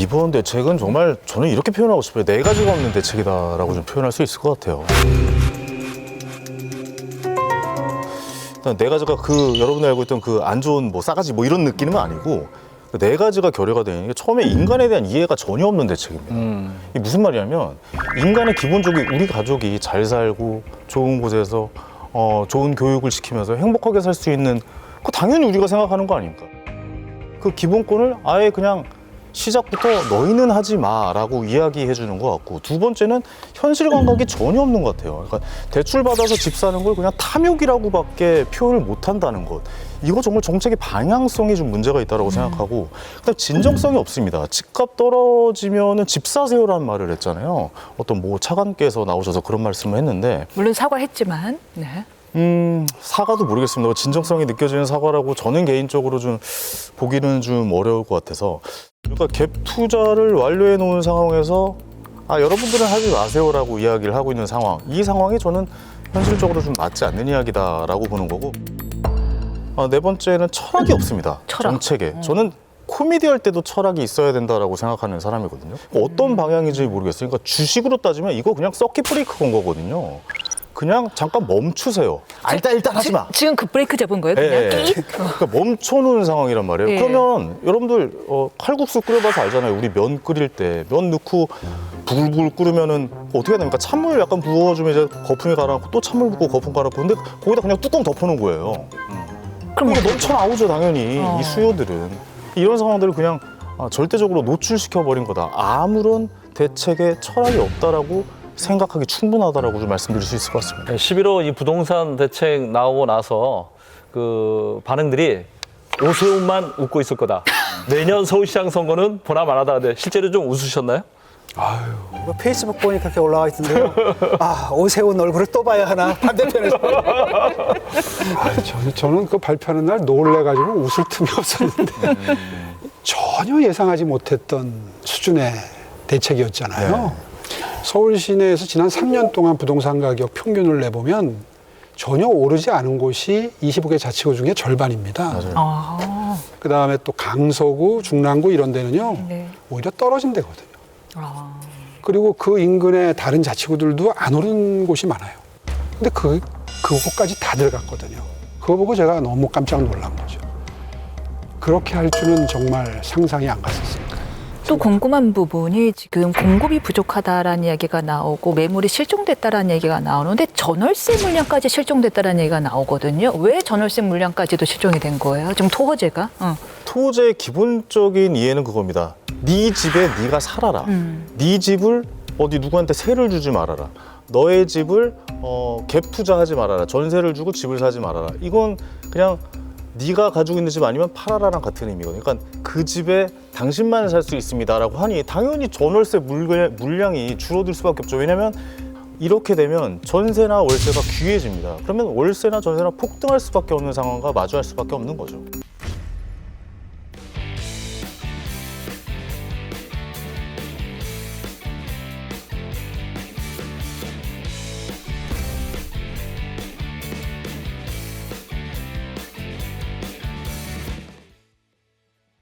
이번 대책은 정말 저는 이렇게 표현하고 싶어요. 네 가지가 없는 대책이다라고 좀 표현할 수 있을 것 같아요. 일단 네 가지가 그 여러분이 알고 있던 그 안 좋은 뭐 싸가지 뭐 이런 느낌은 아니고 그네 가지가 결여가 되는 게 처음에 인간에 대한 이해가 전혀 없는 대책입니다. 이게 무슨 말이냐면 인간의 기본적인 우리 가족이 잘 살고 좋은 곳에서 어, 좋은 교육을 시키면서 행복하게 살 수 있는 그 당연히 우리가 생각하는 거 아닙니까? 그 기본권을 아예 그냥 시작부터 너희는 하지 마라고 이야기해 주는 것 같고 두 번째는 현실 감각이 전혀 없는 것 같아요. 그러니까 대출 받아서 집 사는 걸 그냥 탐욕이라고밖에 표현을 못 한다는 것. 이거 정말 정책의 방향성이 좀 문제가 있다라고 생각하고 그다음 진정성이 없습니다. 집값 떨어지면은 집 사세요라는 말을 했잖아요. 어떤 뭐 차관께서 나오셔서 그런 말씀을 했는데 물론 사과했지만 네. 음, 사과도 모르겠습니다. 뭐 진정성이 느껴지는 사과라고 저는 개인적으로 좀 보기는 좀 어려울 것 같아서. 그러니까 갭 투자를 완료해 놓은 상황에서 아, 여러분들은 하지 마세요라고 이야기를 하고 있는 상황. 이 상황이 저는 현실적으로 좀 맞지 않는 이야기다라고 보는 거고. 아, 네 번째는 철학이 없습니다. 철학. 정책에. 저는 코미디 할 때도 철학이 있어야 된다라고 생각하는 사람이거든요. 어떤 방향인지 모르겠어요. 그러니까 주식으로 따지면 이거 그냥 서킷 브레이크 건 거거든요. 그냥 잠깐 멈추세요. 아, 일단 일단 하지 마. 지, 금 그 브레이크 잡은 거예요? 그냥 예, 예. 끼? 그러니까 멈춰놓은 상황이란 말이에요. 예. 그러면 여러분들 어, 칼국수 끓여봐서 알잖아요. 우리 면 끓일 때 면 넣고 부글부글 끓으면은 어떻게 해야 됩니까? 찬물 약간 부어주면 이제 거품이 가라앉고 또 찬물 붓고 거품 가라앉고 근데 거기다 그냥 뚜껑 덮어놓은 거예요. 그럼 이게 넘쳐 나오죠 당연히 어. 이 수요들은 이런 상황들을 그냥 아, 절대적으로 노출시켜 버린 거다. 아무런 대책에 철학이 없다라고 생각하기 충분하다라고 좀 말씀드릴 수 있을 것 같습니다. 11호 이 부동산 대책 나오고 나서 그 반응들이 오세훈만 웃고 있을 거다. 내년 서울시장 선거는 보나 마나다. 근데 실제로 좀 웃으셨나요? 뭐 페이스북 보니까 그렇게 올라와 있던데요. 아 오세훈 얼굴을 또 봐야 하나 반대편에서. 아, 저는, 저는 그 발표하는 날 놀래가지고 웃을 틈이 없었는데 전혀 예상하지 못했던 수준의 대책이었잖아요. 서울 시내에서 지난 3년 동안 부동산 가격 평균을 내보면 전혀 오르지 않은 곳이 25개 자치구 중에 절반입니다. 아, 그 다음에 또 강서구, 중랑구 이런 데는요, 네. 오히려 떨어진 데거든요. 아. 그리고 그 인근의 다른 자치구들도 안 오른 곳이 많아요. 근데 그, 그곳까지 다 들어갔거든요. 그거 보고 제가 너무 깜짝 놀란 거죠. 그렇게 할 줄은 정말 상상이 안 갔었습니다. 또 궁금한 부분이 지금 공급이 부족하다라는 얘기가 나오고 매물이 실종됐다라는 얘기가 나오는데 전월세 물량까지 실종됐다라는 얘기가 나오거든요. 왜 전월세 물량까지도 실종이 된 거예요? 지금 토호제가? 어. 토지의 기본적인 이해는 그겁니다. 네 집에 네가 살아라. 음. 네 집을 어디 누구한테 세를 주지 말아라. 너의 집을 어, 갭 투자하지 말아라. 전세를 주고 집을 사지 말아라. 이건 그냥 네가 가지고 있는 집 아니면 팔아라랑 같은 의미거든요. 그러니까 그 집에 당신만 살 수 있습니다라고 하니 당연히 전월세 물량, 물량이 줄어들 수밖에 없죠. 왜냐하면 이렇게 되면 전세나 월세가 귀해집니다. 그러면 월세나 전세나 폭등할 수밖에 없는 상황과 마주할 수밖에 없는 거죠.